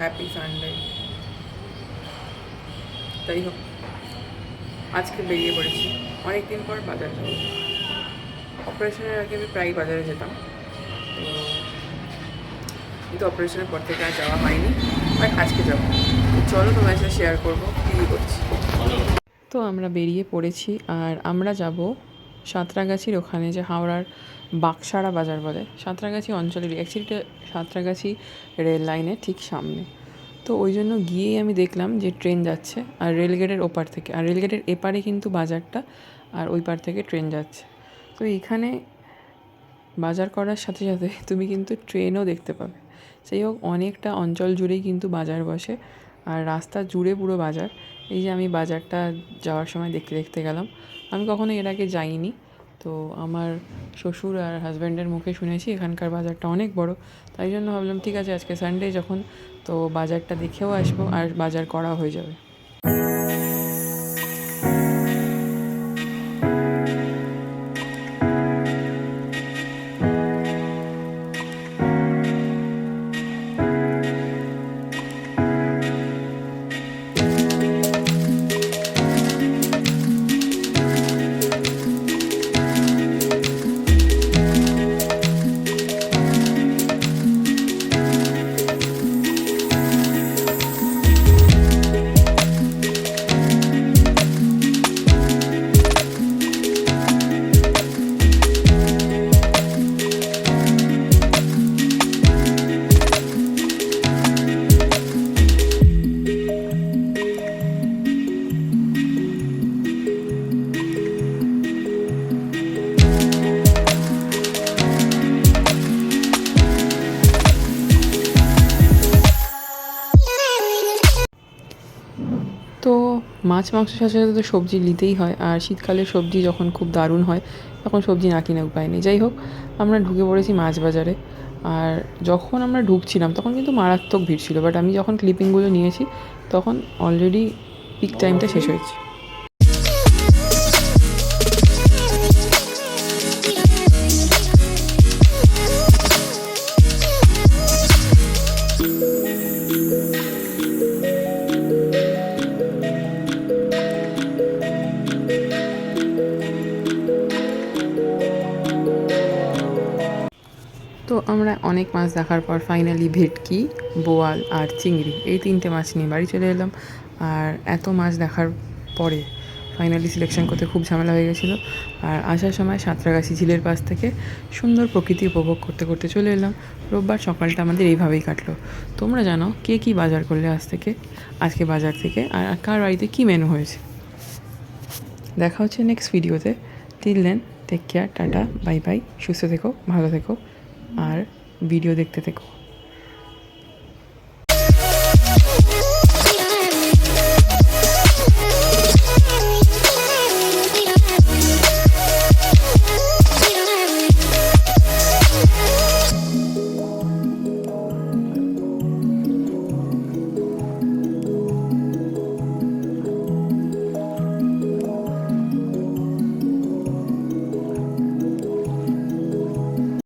Happy Sunday তাই হোক, আজকে বেরিয়ে পড়েছি। অনেক দিন পর বাজার যাব। অপারেশনের আগে আমি প্রায় বাজারে যেতাম। তো কিন্তু অপারেশনের পর থেকে আর যাওয়া হয়নি। বাট আজকে যাব। চলো তোমার সাথে শেয়ার করব কী করছি। তো আমরা বেরিয়ে পড়েছি আর আমরা যাব সাঁতরাগাছির ওখানে যে হাওড়ার বাকসারা বাজার বলে, সাঁতরাগাছি অঞ্চলের অ্যাকচুয়ালি সাঁতরাগাছি রেল লাইনের ঠিক সামনে। তো ওই জন্য গিয়েই আমি দেখলাম যে ট্রেন যাচ্ছে, আর রেলগেটের ওপার থেকে, আর রেলগেটের এপারে কিন্তু বাজারটা, আর ওই পার থেকে ট্রেন যাচ্ছে। তো এখানে বাজার করার সাথে সাথে তুমি কিন্তু ট্রেনও দেখতে পাবে। সেই হোক, অনেকটা অঞ্চল জুড়েই কিন্তু বাজার বসে, আর রাস্তা জুড়ে পুরো বাজার। এই যে আমি বাজারটা যাওয়ার সময় দেখতে দেখতে গেলাম। আমি কখনো এর আগে যাইনি। তো আমার শ্বশুর আর হাজব্যান্ডের মুখে শুনেছি, এখানকার বাজারটা অনেক বড়। তাই জন্য ভাবলাম, ঠিক আছে, আজকে সানডে যখন, তো বাজারটা দেখেও আসব আর বাজার করা হয়ে যাবে। মাছ মাংসের সাথে সাথে তো সবজি নিতেই হয়। আর শীতকালে সবজি যখন খুব দারুণ হয়, তখন সবজি না কিনে উপায় নেই। যাই হোক, আমরা ঢুকে পড়েছি মাছ বাজারে। আর যখন আমরা ঢুকছিলাম, তখন কিন্তু মারাত্মক ভিড় ছিল। বাট আমি যখন ক্লিপিংগুলো নিয়েছি, তখন অলরেডি পিক টাইমটা শেষ হয়েছে। তো আমরা অনেক মাছ দেখার পর ফাইনালি ভেটকি, বোয়াল আর চিংড়ি এই তিনটে মাছ নিয়ে বাড়ি চলে এলাম। আর এত মাছ দেখার পরে ফাইনালি সিলেকশন করতে খুব ঝামেলা হয়ে গেছিল। আর আসার সময় সাঁতরাগাছি ঝিলের পাশ থেকে সুন্দর প্রকৃতি উপভোগ করতে করতে চলে এলাম। রোববার সকালটা আমাদের এইভাবেই কাটলো। তোমরা জানো কে কী বাজার করলে আজ থেকে, আজকে বাজার থেকে আর কার বাড়িতে কী মেনু হয়েছে। দেখা হচ্ছে নেক্সট ভিডিওতে till then take care tata bye bye সুস্থ থেকো, ভালো থেকো। আর ভিডিও দেখতে থেকো।